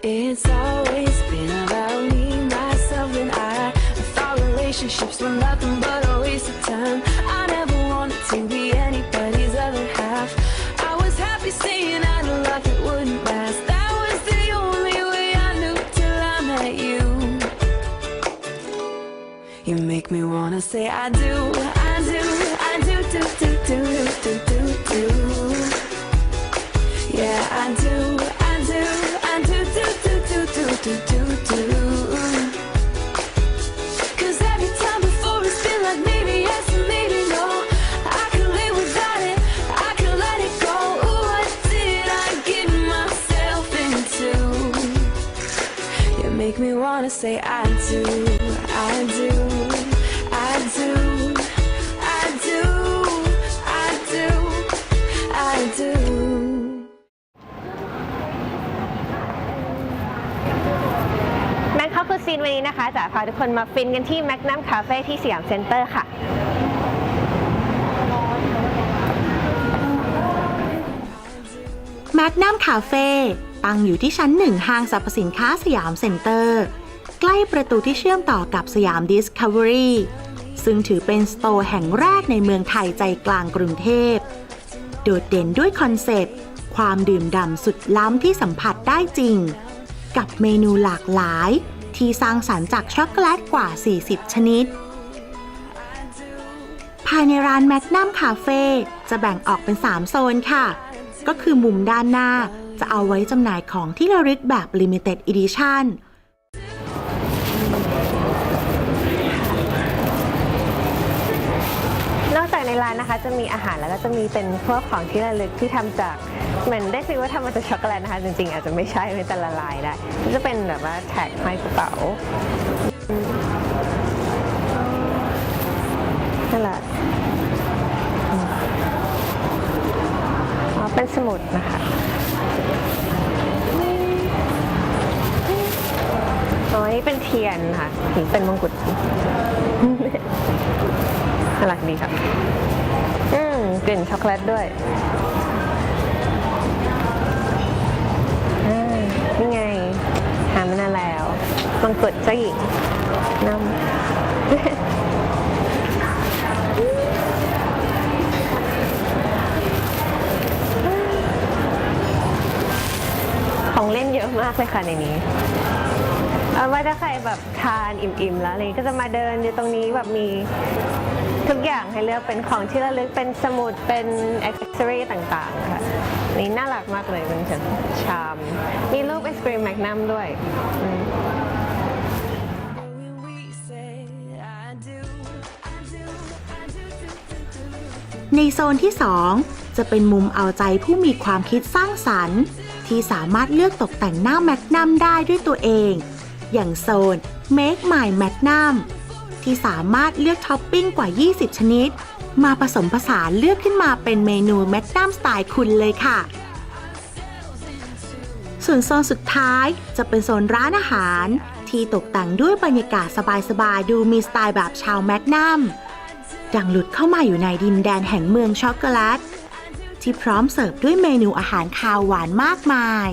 It's always been about me, myself, and I. I thought relationships were nothing but a waste of time. I never wanted to be anybody's other half. I was happy saying I love it wouldn't last. That was the only way I knew till I met you. You make me wanna say I do, I do, I do, do, do, do, do, do, do. Yeah, I do, make me wanna say I do, I do, I do, I do, I do, I do. แมนคอคือซีนวันนี้นะคะจะพาทุกคนมาฟินกันที่แมกนัมคาเฟ่ที่สยามเซ็นเตอร์ค่ะ แมกนัมคาเฟ่ ตั้งอยู่ที่ชั้นหนึ่งห้างสรรพสินค้าสยามเซ็นเตอร์ ใกล้ประตูที่เชื่อมต่อกับสยามดิสคัฟเวอรี่ซึ่งถือเป็นสโตร์แห่งแรกในเมืองไทยใจกลางกรุงเทพ โดดเด่นด้วยคอนเซปต์ ความดื่มด่ำสุดล้ำที่สัมผัสได้จริง กับเมนูหลากหลาย ที่สร้างสรรค์จากช็อกโกแลตกว่า 40 ชนิด ภายในร้านแมกนัมคาเฟ่จะแบ่งออกเป็น 3 โซนค่ะ ก็คือมุมด้านหน้า จะเอาไว้จำหน่ายของที่ระลึกแบบ Limited Edition นอกจากในร้านนะคะจะมีอาหารแล้วก็จะมีเป็นพวกของที่ระลึกที่ทำจากเหมือนได้ฟีลว่าทำมาจากช็อกโกแลตนะคะ จริงๆ อาจจะไม่ใช่ไม่แต่ละลายได้จะเป็นแบบว่าแท็กห้อยกระเป๋านั่นแหละเป็นสมุดนะคะ อ๋อนี่เป็นเทียนค่ะนี่เป็นมงกุฎน่ารักดีครับอืมกลิ่นช็อกโกแลตด้วยนี่ไง หามานานแล้วมังกรเจ้าหญิงนำของเล่นเยอะมากเลยค่ะในนี้ ว่าถ้าใครแบบทานอิ่มๆแล้วอะไรก็จะมาเดินอยู่ตรงนี้แบบมีทุกอย่างให้เลือกเป็นของที่ระลึกเป็นสมุดเป็นอ็อกเซอรี่ต่างๆค่ะนี่น่ารักมากเลยเป็นชาม มีรูปไอศครีมแมกนัมด้วยในโซนที่ 2 จะเป็นมุมเอาใจผู้มีความคิดสร้างสรรค์ ที่สามารถเลือกตกแต่งหน้าแมกนัมได้ด้วยตัวเอง อย่างโซน Make My Magnum ที่สามารถเลือกท็อปปิ้งกว่า 20 ชนิด มาผสมผสานเลือกขึ้นมาเป็นเมนูแมกนัมสไตล์คุณเลยค่ะ ส่วนโซนสุดท้ายจะเป็นโซนร้านอาหาร ที่ตกแต่งด้วยบรรยากาศสบายๆ ดูมีสไตล์แบบชาวแมกนัมดังหลุดเข้ามาอยู่ในดินแดนแห่งเมืองช็อกโกแลตที่พร้อมเสิร์ฟด้วยเมนูอาหารคาวหวานมากมาย